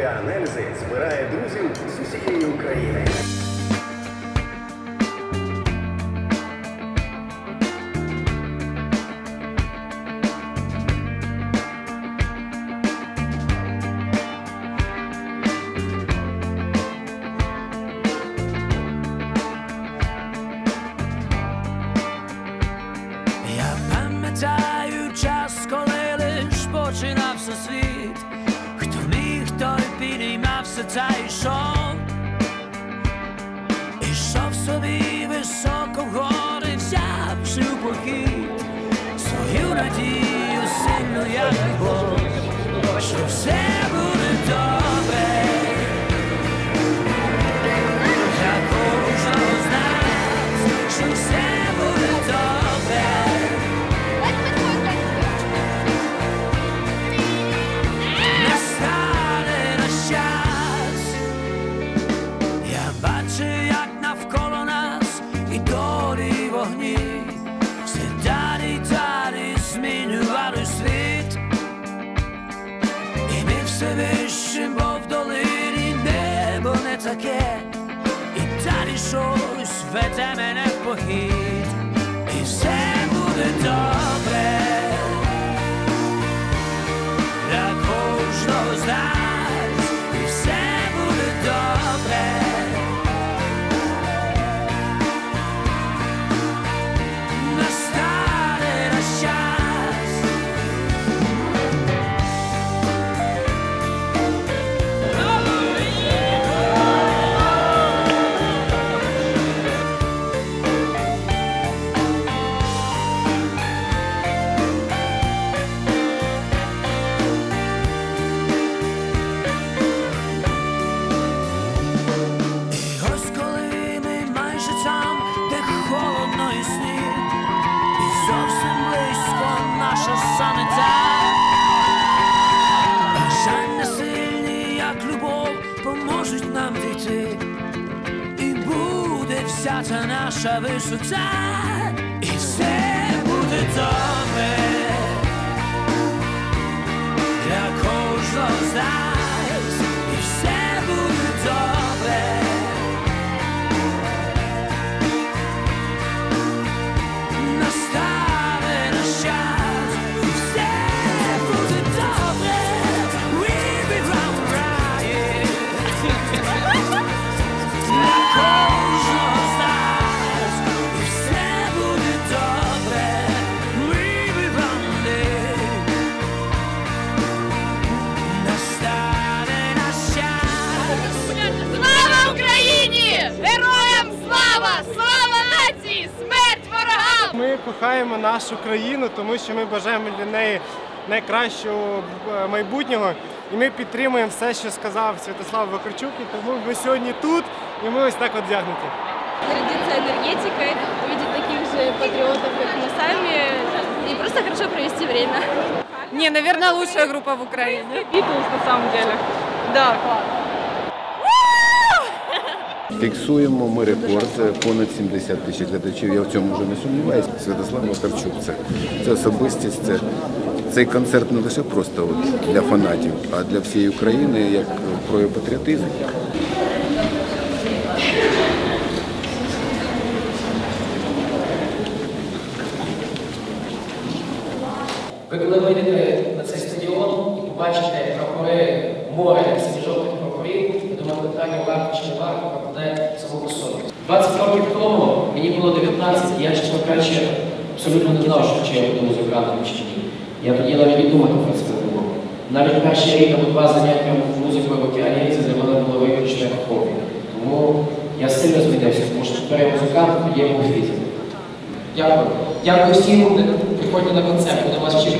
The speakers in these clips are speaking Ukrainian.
океан збирає друзів з усієї України. Високо вся взявши у похід свою надію сильну, як любов, що все далі щось веде мене в похід, і все буде добре nasza wyrzuca i se budy domy. Jakąż rozdanie. Кохаємо нашу країну, тому що ми бажаємо для неї найкращого е, майбутнього. І ми підтримуємо все, що сказав Святослав Вакарчук. І тому ми сьогодні тут, і ми ось так от вдягнуті. зарядиться энергетикой, увидеть таких же патриотов, как мы сами, и просто хорошо провести время. Не, наверное, лучшая группа в Украине. Битлз на самом деле. Да, Фіксуємо ми рекорд понад 70 тисяч глядачів. Я в цьому вже не сумніваюся. Святослав Макарчук це, особистість. Це, цей концерт не лише просто от для фанатів, а для всієї України як прояв патріотизму. Ви коли вийдете на цей стадіон і побачите прапори, море питання варто чи не варто по собі. 20 років тому мені було 19, і я, чесно кажучи, абсолютно не знав, що чи я буду музикантом чи ні. Я тоді навіть і думати про це було. Навіть перший рік або два заняття музикою в океані це для мене було виключно хобі. Тому я сильно змінився, тому що тепер я музикант, тоді я був світі. Дякую. Дякую всім, приходьте на концерт, буду вас чекати.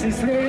перший світ,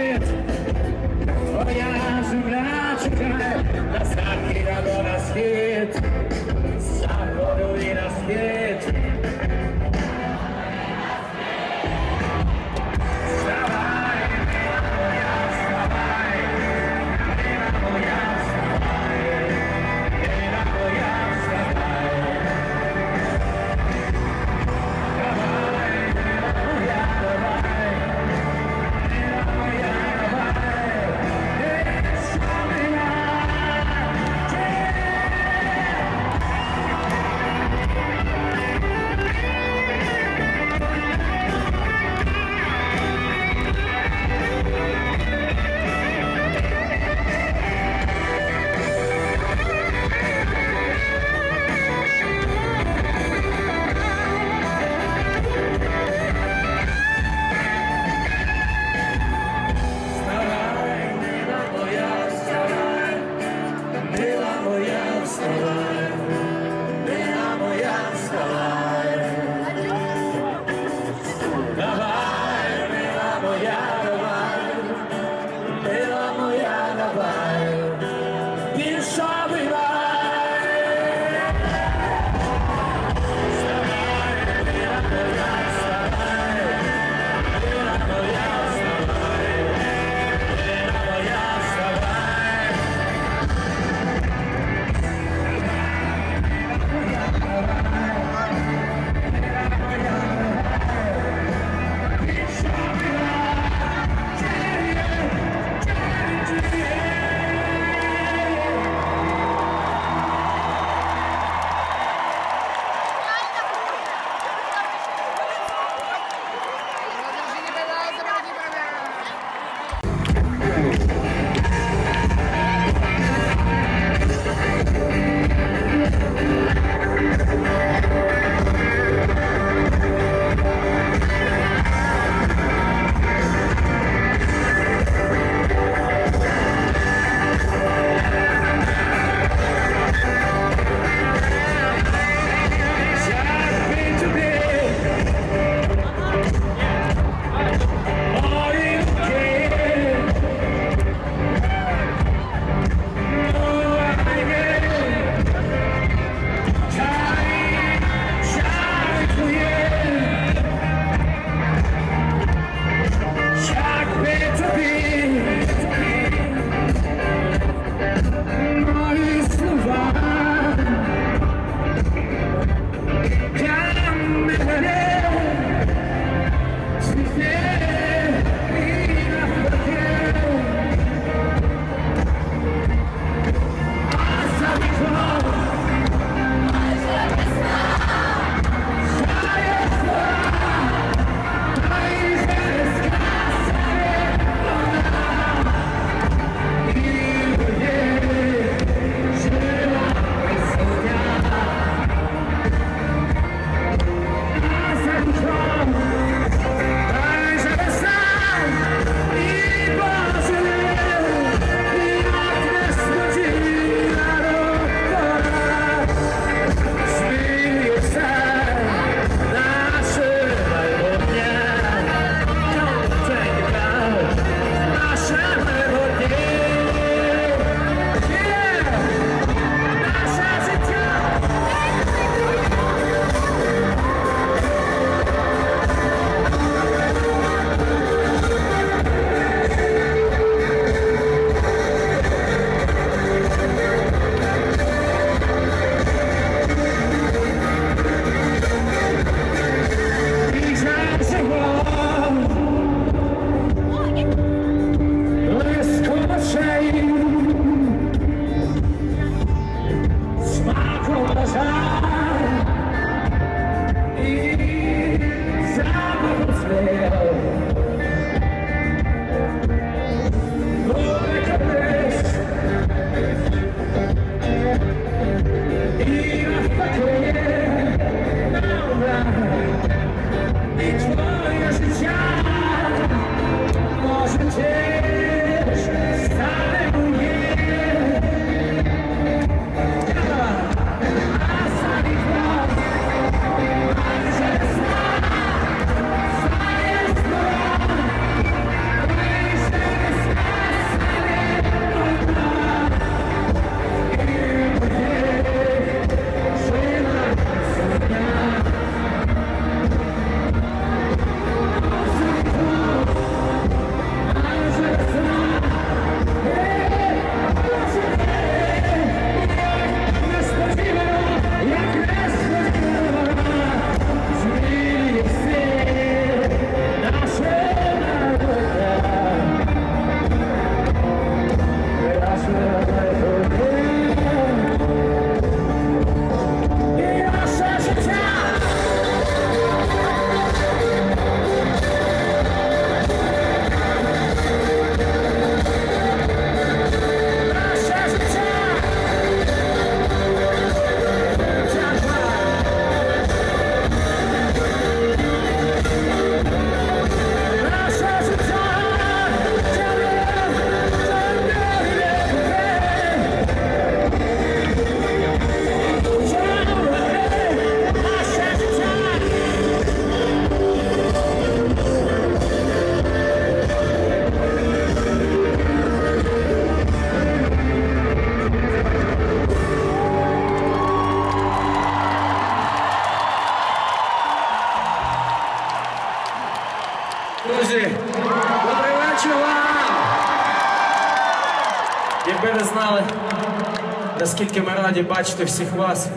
наскільки ми раді бачити всіх вас.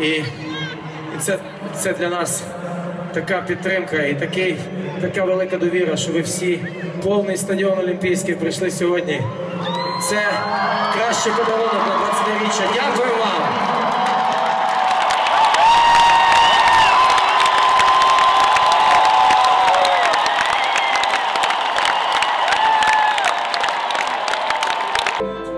І, і це, це для нас така підтримка і такий, така велика довіра, що ви всі повний стадіон Олімпійський прийшли сьогодні. Це кращий подарунок на 20-річчя. Дякую вам! True.